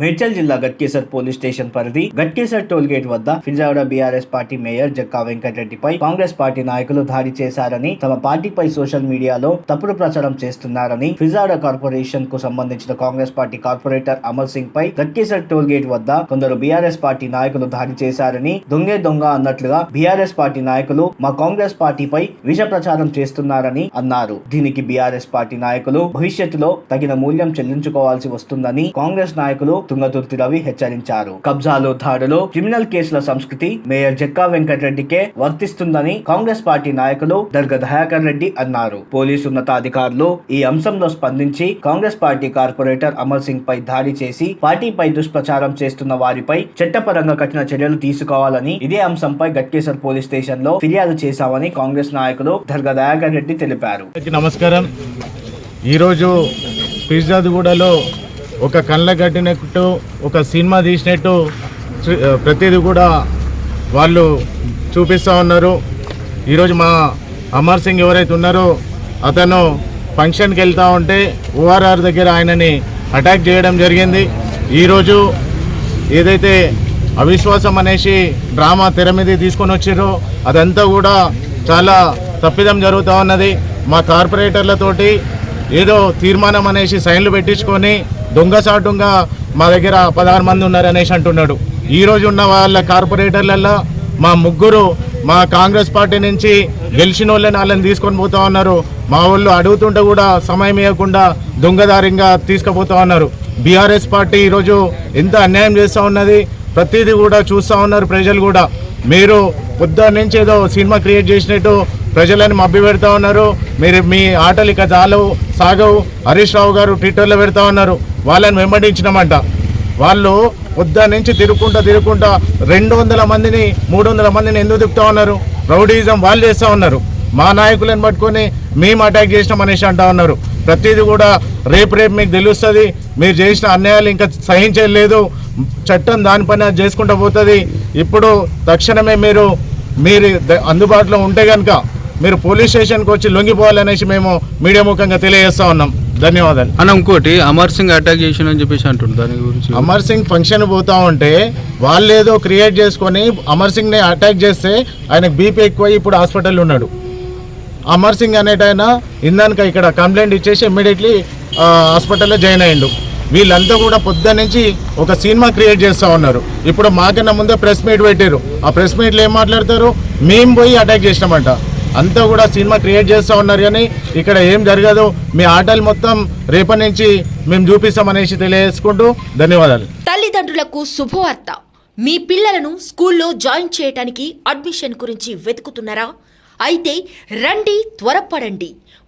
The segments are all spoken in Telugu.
మేడ్చల్ జిల్లా గట్కేసర్ పోలీస్ స్టేషన్ పరిధి గట్కేసర్ టోల్ గేట్ వద్ద ఫిజావుడ బీఆర్ఎస్ పార్టీ మేయర్ జక్కా వెంకటరెడ్డిపై కాంగ్రెస్ పార్టీ నాయకులు దాడి చేశారని తమ పార్టీపై సోషల్ మీడియాలో తప్పుడు ప్రచారం చేస్తున్నారని ఫిజావుడ కార్పొరేషన్కు సంబంధించిన కాంగ్రెస్ పార్టీ కార్పొరేటర్ అమర్ సింగ్ పై గట్కేసర్ టోల్ గేట్ వద్ద కొందరు బీఆర్ఎస్ పార్టీ నాయకులు దాడి చేశారని దొంగే దొంగ అన్నట్లుగా బీఆర్ఎస్ పార్టీ నాయకులు మా కాంగ్రెస్ పార్టీపై విష ప్రచారం చేస్తున్నారని అన్నారు. దీనికి బీఆర్ఎస్ పార్టీ నాయకులు భవిష్యత్తులో తగిన మూల్యం చెల్లించుకోవాల్సి వస్తుందని కాంగ్రెస్ నాయకులు తుంగతుర్తి రవి హెచ్చరించారు. కబ్జాలు దాడులు క్రిమినల్ కేసుల సంస్కృతి మేయర్ జక్కా వెంకటరెడ్డికే వర్తిస్తుందని కాంగ్రెస్ పార్టీ నాయకులు దర్గ దయాకర్ రెడ్డి అన్నారు. పోలీసు ఉన్నతాధికారులు ఈ అంశంలో స్పందించి కాంగ్రెస్ పార్టీ కార్పొరేటర్ అమర్ సింగ్ పై దాడి చేసి పార్టీపై దుష్ప్రచారం చేస్తున్న వారిపై చట్టపరంగా కఠిన చర్యలు తీసుకోవాలని ఇదే అంశంపై గట్కేసర్ పోలీస్ స్టేషన్లో ఫిర్యాదు చేశామని కాంగ్రెస్ నాయకులు దర్గ దయాకర్ రెడ్డి తెలిపారు. నమస్కారం. ఈరోజు పిజ్జాదిగూడలో ఒక కళ్ళ కట్టినట్టు ఒక సినిమా తీసినట్టు ప్రతిదీ కూడా వాళ్ళు చూపిస్తూ ఉన్నారు. ఈరోజు మా అమర్ సింగ్ ఎవరైతే ఉన్నారో అతను ఫంక్షన్కి వెళ్తూ ఉంటే ఓఆర్ఆర్ దగ్గర ఆయనని అటాక్ చేయడం జరిగింది. ఈరోజు ఏదైతే అవిశ్వాసం అనేసి డ్రామా తెర మీద తీసుకొని వచ్చారో అదంతా కూడా చాలా తప్పిదం జరుగుతూ ఉన్నది. మా కార్పొరేటర్లతోటి ఏదో తీర్మానం అనేసి సైన్లు పెట్టించుకొని దొంగసాటుగా మా దగ్గర పదహారు మంది ఉన్నారు అనేసి అంటున్నాడు. ఈరోజు ఉన్న వాళ్ళ కార్పొరేటర్లలో మా ముగ్గురు మా కాంగ్రెస్ పార్టీ నుంచి గెలిచిన వాళ్ళని వాళ్ళని తీసుకొని పోతా ఉన్నారు. మా వాళ్ళు అడుగుతుంటే కూడా సమయం ఇవ్వకుండా దొంగదారిగా తీసుకుపోతా ఉన్నారు. బీఆర్ఎస్ పార్టీ ఈరోజు ఎంత అన్యాయం చేస్తూ ఉన్నది ప్రతిదీ కూడా చూస్తూ ఉన్నారు ప్రజలు కూడా. మీరు పొద్దున్న నుంచి ఏదో సినిమా క్రియేట్ చేసినట్టు ప్రజలను మబ్బి పెడతా ఉన్నారు. మీరు మీ ఆటలు ఇక చాలవు సాగవు. హరీష్ రావు గారు ట్విట్టర్లో పెడతా ఉన్నారు. వాళ్ళని వెంబడించినామంట. వాళ్ళు పొద్దున్న నుంచి తిరుగుకుంటా తిరుగుకుంటా రెండు వందల మందిని మూడు వందల మందిని ఎందుకు తిప్పుతా ఉన్నారు? రౌడీజం వాళ్ళు చేస్తూ ఉన్నారు. మా నాయకులను పట్టుకొని మేము అటాక్ చేసినాం అనేసి అంటా ఉన్నారు. ప్రతిదీ కూడా రేపు రేపు మీకు తెలుస్తుంది. మీరు చేసిన అన్యాయాలు ఇంకా సహించలేదు. చట్టం దానిపైన చేసుకుంటూ పోతుంది. ఇప్పుడు తక్షణమే మీరు మీరు అందుబాటులో ఉంటే కనుక మీరు పోలీస్ స్టేషన్కి వచ్చి లొంగిపోవాలనేసి మేము మీడియా ముఖంగా తెలియజేస్తా ఉన్నాం. ధన్యవాదాలు. అన్న ఇంకోటి అమర్ సింగ్ అటాక్ చేసిన అని చెప్పేసి అంటుండు దాని గురించి. అమర్ సింగ్ ఫంక్షన్ పోతా ఉంటే వాళ్ళు ఏదో క్రియేట్ చేసుకొని అమర్ సింగ్ని అటాక్ చేస్తే ఆయనకు బీపీ ఎక్కువ ఇప్పుడు హాస్పిటల్లో ఉన్నాడు. అమర్ సింగ్ అనేటైనా ఇందాక ఇక్కడ కంప్లైంట్ ఇచ్చేసి ఇమ్మీడియట్లీ హాస్పిటల్లో జాయిన్ అయ్యిండు వీళ్ళంతా కూడా పొద్దున్న నుంచి ఒక సినిమా క్రియేట్ చేస్తూ ఉన్నారు. ఇప్పుడు మాకన్నా ముందే ప్రెస్ మీట్ పెట్టారు ఆ ప్రెస్ మీట్లో ఏం మాట్లాడతారు? మేము పోయి అటాక్ చేసినామంట. అంతా కూడా సినిమా క్రియేట్ చేస్తూ ఉన్నారు కానీ ఇక్కడ ఏం జరగదు. మీ ఆటలు మొత్తం రేపటి నుంచి మేము చూపిస్తామనేసి తెలియజేసుకుంటూ ధన్యవాదాలు. తల్లిదండ్రులకు శుభవార్త. మీ పిల్లలను స్కూల్లో జాయిన్ చేయటానికి అడ్మిషన్ గురించి వెతుకుతున్నారా? అయితే రండి త్వరపడండి.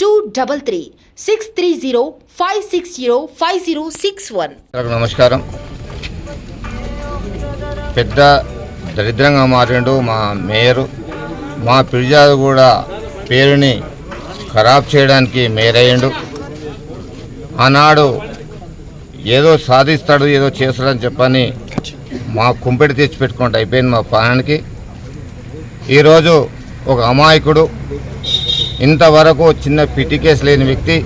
two double three six three zero five six zero five zero six one నమస్కారం. పెద్ద దరిద్రంగా మారిండు మా మేయరు. మా ఫిర్యాదు కూడా పేరుని ఖరాబ్ చేయడానికి మేరయ్యండు ఆనాడు ఏదో సాధిస్తాడు ఏదో చేస్తాడని చెప్పని మా కుంపెడి తెచ్చిపెట్టుకుంటే అయిపోయింది మా ప్రాణానికి ఈరోజు ఒక అమాయకుడు ఇంతవరకు చిన్న పిటి కేసు లేని వ్యక్తి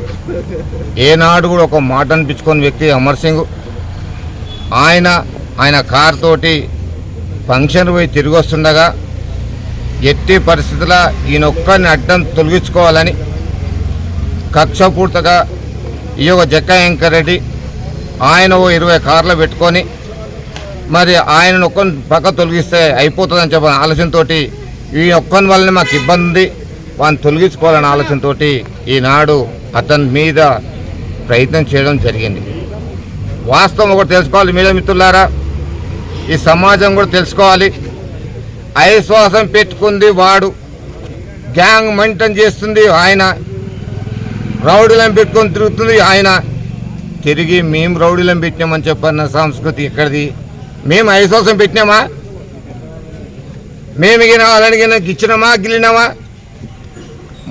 ఏనాడు కూడా ఒక మాట అనిపించుకొని వ్యక్తి అమర్ సింగ్. ఆయన ఆయన కార్ తోటి ఫంక్షన్ పోయి తిరిగి వస్తుండగా ఎట్టి పరిస్థితుల్లో ఈయన ఒక్కరిని అడ్డం తొలగించుకోవాలని కక్షపూర్తగా ఈ యొక్క జక్క రెడ్డి ఆయన ఓ ఇరవై కార్లు పెట్టుకొని మరి ఆయన ఒక్కని పక్క తొలగిస్తే అయిపోతుందని చెప్పిన ఆలోచనతో ఈ ఒక్కని వల్లనే మాకు ఇబ్బంది ఉంది. వాడిని తొలగించుకోవాలనే ఆలోచనతో ఈనాడు అతని మీద ప్రయత్నం చేయడం జరిగింది. వాస్తవం ఒకటి తెలుసుకోవాలి మీడియా మిత్రులారా. ఈ సమాజం కూడా తెలుసుకోవాలి. అవిశ్వాసం పెట్టుకుంది వాడు. గ్యాంగ్ మెయింటైన్ చేస్తుంది ఆయన. రౌడీలను పెట్టుకొని తిరుగుతుంది ఆయన. తిరిగి మేము రౌడీలను పెట్టినామని చెప్పన్న సంస్కృతి ఎక్కడిది? మేము అవిశ్వాసం పెట్టినామా? మేము గిన వాళ్ళని గిన ఇచ్చినామా గిలినామా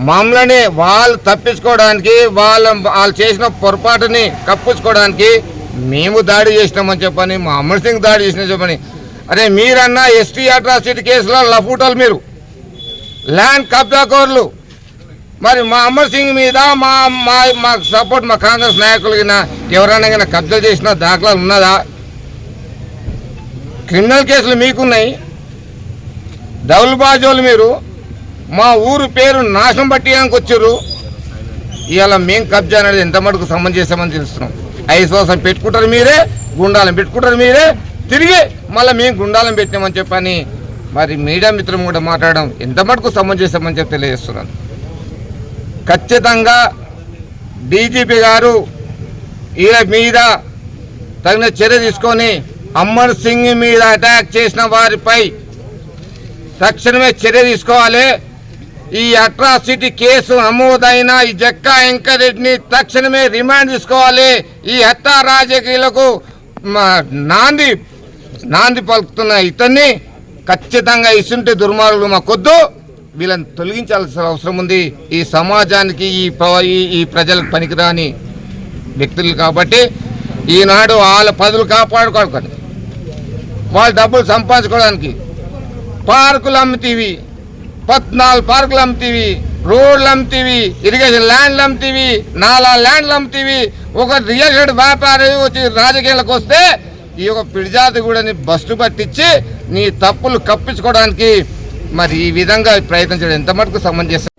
మమ్మల్ని వాళ్ళు తప్పించుకోవడానికి వాళ్ళ వాళ్ళు చేసిన పొరపాటుని కప్పించుకోవడానికి మేము దాడి చేసినామని చెప్పని మా అమర్ సింగ్ దాడి చేసిన చెప్పని. అరే మీరన్నా ఎస్టీ అట్రాసిటీ కేసులో లఫూటలు మీరు. ల్యాండ్ కబ్జాకోర్లు. మరి మా అమర్ సింగ్ మీద మా మా మాకు సపోర్ట్ మా కాంగ్రెస్ నాయకులు ఎవరైనా కబ్జాలు చేసిన దాఖలాలు ఉన్నదా? క్రిమినల్ కేసులు మీకున్నాయి. డబుల్ బాజోలు మీరు. మా ఊరు పేరు నాశనం పట్టియానికి వచ్చారు. ఇవాళ మేము కబ్జా అనేది ఎంత మటుకు సంబంధం చేసామని తెలుస్తున్నాం. ఐశ్వాసం పెట్టుకుంటారు మీరే గుండాలను పెట్టుకుంటారు మీరే తిరిగి మళ్ళీ మేము గుండాలను పెట్టినామని చెప్పని మరి మీడియా మిత్రం కూడా మాట్లాడడం ఎంత మటుకు సంబంధం చేసామని చెప్పి తెలియజేస్తున్నాను. ఖచ్చితంగా డీజీపీ గారు ఈయన మీద తగిన చర్య తీసుకొని అమర్ సింగ్ మీద అటాక్ చేసిన వారిపై తక్షణమే చర్య తీసుకోవాలి. ఈ అట్రాసిటీ కేసు నమోదైన ఈ జక్కా వెంకరెడ్డిని తక్షణమే రిమాండ్ తీసుకోవాలి. ఈ హత్య రాజకీయులకు నాంది నాంది పలుకుతున్న ఇతన్ని ఖచ్చితంగా ఇసుంటి దుర్మార్గులు మాకొద్దు. వీళ్ళని తొలగించాల్సిన అవసరం ఉంది. ఈ సమాజానికి ఈ ఈ- ప్రజలకు పనికిరాని వ్యక్తులు కాబట్టి ఈనాడు వాళ్ళ పదులు కాపాడుకోవడానికి వాళ్ళు డబ్బులు సంపాదించుకోవడానికి పార్కులు అమ్ముతీవి పద్నాలుగు పార్కులు అమ్ముతీవి రోడ్లు అమ్ముతీవి ఇరిగేషన్ ల్యాండ్లు అమ్ముతీవి నాలా ల్యాండ్లు అమ్ముతీవి. ఒక రియల్ ఎస్టేట్ వ్యాపారి వచ్చి రాజకీయాలకు వస్తే ఈ యొక్క పిడిజాతి కూడా బస్సు పట్టించి నీ తప్పులు కప్పించుకోవడానికి మరి ఈ విధంగా ప్రయత్నించడం చేయడం ఎంత మటుకు సమంజసం?